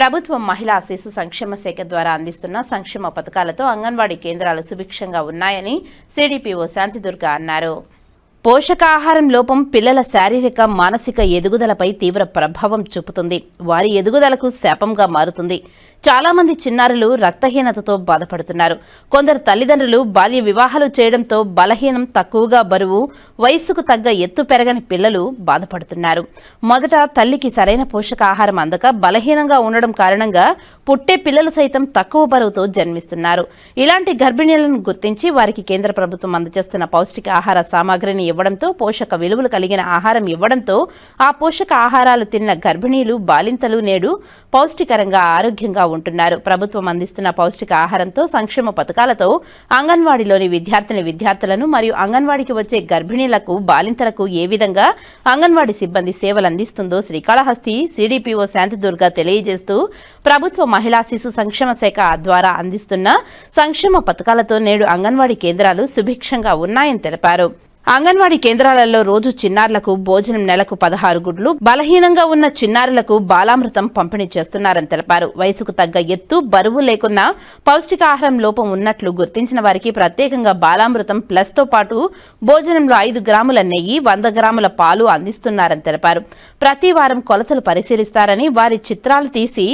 ప్రభుత్వం మహిళా శిశు సంక్షేమ శాఖ ద్వారా అందిస్తున్న సంక్షేమ పథకాలతో అంగన్వాడీ కేంద్రాలు సుభిక్షంగా ఉన్నాయని సిడిపిఓ శాంతిదుర్గ అన్నారు. పోషకాహారం లోపం పిల్లల శారీరక మానసిక ఎదుగుదలపై తీవ్ర ప్రభావం చూపుతుంది. వారి ఎదుగుదలకు శాపంగా మారుతుంది. చాలామంది చిన్నారులు రక్తహీనతతో బాధపడుతున్నారు. కొందరు తల్లిదండ్రులు బాల్య వివాహాలు చేయడంతో బలహీనం తక్కువగా బరువు వయస్సుకు తగ్గ ఎత్తు పెరగని పిల్లలు బాధపడుతున్నారు. మొదట తల్లికి సరైన పోషకాహారం అందక బలహీనంగా ఉండడం కారణంగా పుట్టే పిల్లలు సైతం తక్కువ బరువుతో జన్మిస్తున్నారు. ఇలాంటి గర్భిణీలను గుర్తించి వారికి కేంద్ర ప్రభుత్వం అందజేస్తున్న పౌష్టిక ఆహార సామాగ్రిని ఇవ్వడంతో పోషక విలువలు కలిగిన ఆహారం ఇవ్వడంతో ఆ పోషక ఆహారాలు తిన్న గర్భిణీలు బాలింతలు నేడు పౌష్టికరంగా ఆరోగ్యంగా ఉంటున్నారు. ప్రభుత్వం అందిస్తున్న పౌష్టిక ఆహారంతో సంక్షేమ పథకాలతో అంగన్వాడీలోని విద్యార్థిని విద్యార్థులను మరియు అంగన్వాడికి వచ్చే గర్భిణీలకు బాలింతలకు ఏ విధంగా అంగన్వాడీ సిబ్బంది సేవలు అందిస్తుందో శ్రీకాళహస్తి సిడిపిఓ శాంతిదుర్గ తెలియజేస్తూ ప్రభుత్వ మహిళా శిశు సంక్షేమ శాఖ ద్వారా అందిస్తున్న సంక్షేమ పథకాలతో నేడు అంగన్వాడీ కేంద్రాలు సుభిక్షంగా ఉన్నాయని తెలిపారు. అంగన్వాడీ కేంద్రాలలో రోజు చిన్నారులకు భోజనం నెలకు పదహారు గుడ్లు బలహీనంగా ఉన్న చిన్నారులకు బాలామృతం పంపిణీ చేస్తున్నారని తెలిపారు. వయసుకు తగ్గ ఎత్తు బరువు లేకున్నా పౌష్టికాహారం లోపం ఉన్నట్లు గుర్తించిన వారికి ప్రత్యేకంగా బాలామృతం ప్లస్తో పాటు భోజనంలో ఐదు గ్రాముల నెయ్యి వంద గ్రాముల పాలు అందిస్తున్నారని తెలిపారు. ప్రతి వారం కొలతలు పరిశీలిస్తారని వారి చిత్రాలు తీసి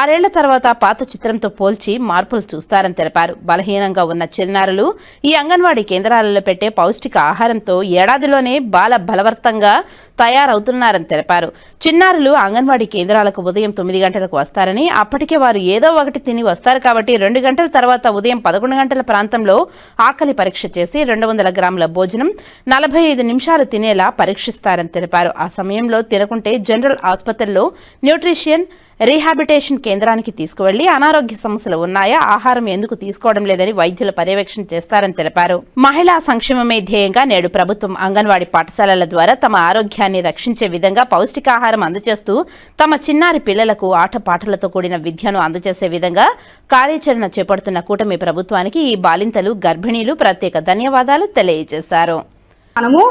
ఆరేళ్ళ తర్వాత పాత చిత్రంతో పోల్చి మార్పులు చూస్తారని తెలిపారు. బలహీనంగా ఉన్న చిన్నారులు ఈ అంగన్వాడీ కేంద్రాలలో పెట్టే పౌష్టిక సహకారంతో ఏడాదిలోనే బాల బలవర్తంగా తయారవుతున్నారని తెలిపారు. చిన్నారులు అంగన్వాడీ కేంద్రాలకు ఉదయం తొమ్మిది గంటలకు వస్తారని అప్పటికే వారు ఏదో ఒకటి తిని వస్తారు కాబట్టి రెండు గంటల తర్వాత ఉదయం పదకొండు గంటల ప్రాంతంలో ఆకలి పరీక్ష చేసి రెండు వందల గ్రాముల భోజనం నలభై ఐదు నిమిషాలు తినేలా పరీక్షిస్తారని తెలిపారు. ఆ సమయంలో తినకుంటే జనరల్ ఆసుపత్రిలో న్యూట్రిషియన్ రీహాబిటేషన్ కేంద్రానికి తీసుకువెళ్ళి అనారోగ్య సమస్యలు ఉన్నాయా ఆహారం ఎందుకు తీసుకోవడం లేదని వైద్యుల పర్యవేక్షణ చేస్తారని తెలిపారు. మహిళా సంక్షేమమే ధ్యేయంగా నేడు ప్రభుత్వం అంగన్వాడీ పాఠశాలల ద్వారా తమ ఆరోగ్యాన్ని రక్షించే విధంగా పౌష్టికాహారం అందజేస్తూ తమ చిన్నారి పిల్లలకు ఆటపాటలతో కూడిన విద్యను అందజేసే విధంగా కార్యాచరణ చేపడుతున్న కూటమి ప్రభుత్వానికి ఈ బాలింతలు గర్భిణీలు ప్రత్యేక ధన్యవాదాలు తెలియజేశారు. మనము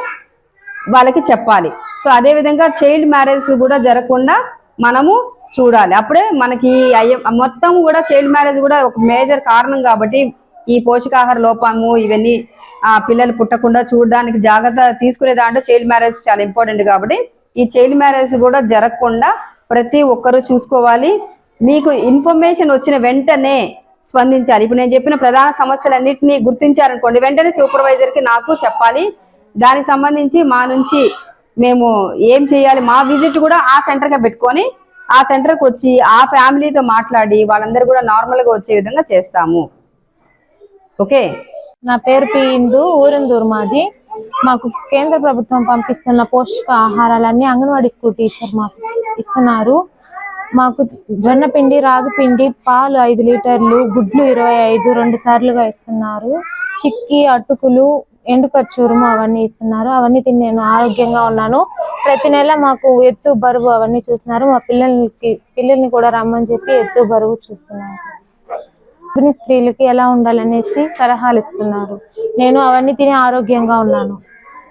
వాళ్ళకి చెప్పాలి. సో అదేవిధంగా చైల్డ్ మ్యారేజ్ కూడా జరగకుండా మనము చూడాలి. అప్పుడే మనకి అయ్య మొత్తం కూడా చైల్డ్ మ్యారేజ్ కూడా ఒక మేజర్ కారణం కాబట్టి ఈ పోషకాహార లోపము ఇవన్నీ ఆ పిల్లలు పుట్టకుండా చూడడానికి జాగ్రత్త తీసుకునే దాంట్లో చైల్డ్ మ్యారేజ్ చాలా ఇంపార్టెంట్ కాబట్టి ఈ చైల్డ్ మ్యారేజ్ కూడా జరగకుండా ప్రతి ఒక్కరూ చూసుకోవాలి. మీకు ఇన్ఫర్మేషన్ వచ్చిన వెంటనే స్పందించాలి. ఇప్పుడు నేను చెప్పిన ప్రధాన సమస్యలన్నింటినీ గుర్తించారనుకోండి వెంటనే సూపర్వైజర్కి నాకు చెప్పాలి. దానికి సంబంధించి మా నుంచి మేము ఏం చేయాలి మా విజిట్ కూడా ఆ సెంటర్గా పెట్టుకొని ఆ సెంటర్కి వచ్చి ఆ ఫ్యామిలీతో మాట్లాడి వాళ్ళందరూ కూడా నార్మల్గా వచ్చే విధంగా చేస్తాము. ఓకే? నా పేరు పి ఇందు ఊరిందూరు మాది. మాకు కేంద్ర ప్రభుత్వం పంపిస్తున్న పోషక ఆహారాలన్నీ అంగన్వాడీ స్కూల్ టీచర్ మాకు ఇస్తున్నారు. మాకు జొన్న పిండి రాగి పిండి పాలు ఐదు లీటర్లు గుడ్లు ఇరవై ఐదు రెండు సార్లుగా ఇస్తున్నారు. చిక్కి అటుకులు ఎండు ఖర్చూరము అవన్నీ ఇస్తున్నారు. అవన్నీ తిని నేను ఆరోగ్యంగా ఉన్నాను. ప్రతి నెల మాకు ఎత్తు బరువు అవన్నీ చూస్తున్నారు. మా పిల్లలకి పిల్లల్ని కూడా రమ్మని చెప్పి ఎత్తు బరువు చూస్తున్నారు. స్త్రీలకి ఎలా ఉండాలనేసి సలహాలు ఇస్తున్నారు. నేను అవన్నీ తిని ఆరోగ్యంగా ఉన్నాను.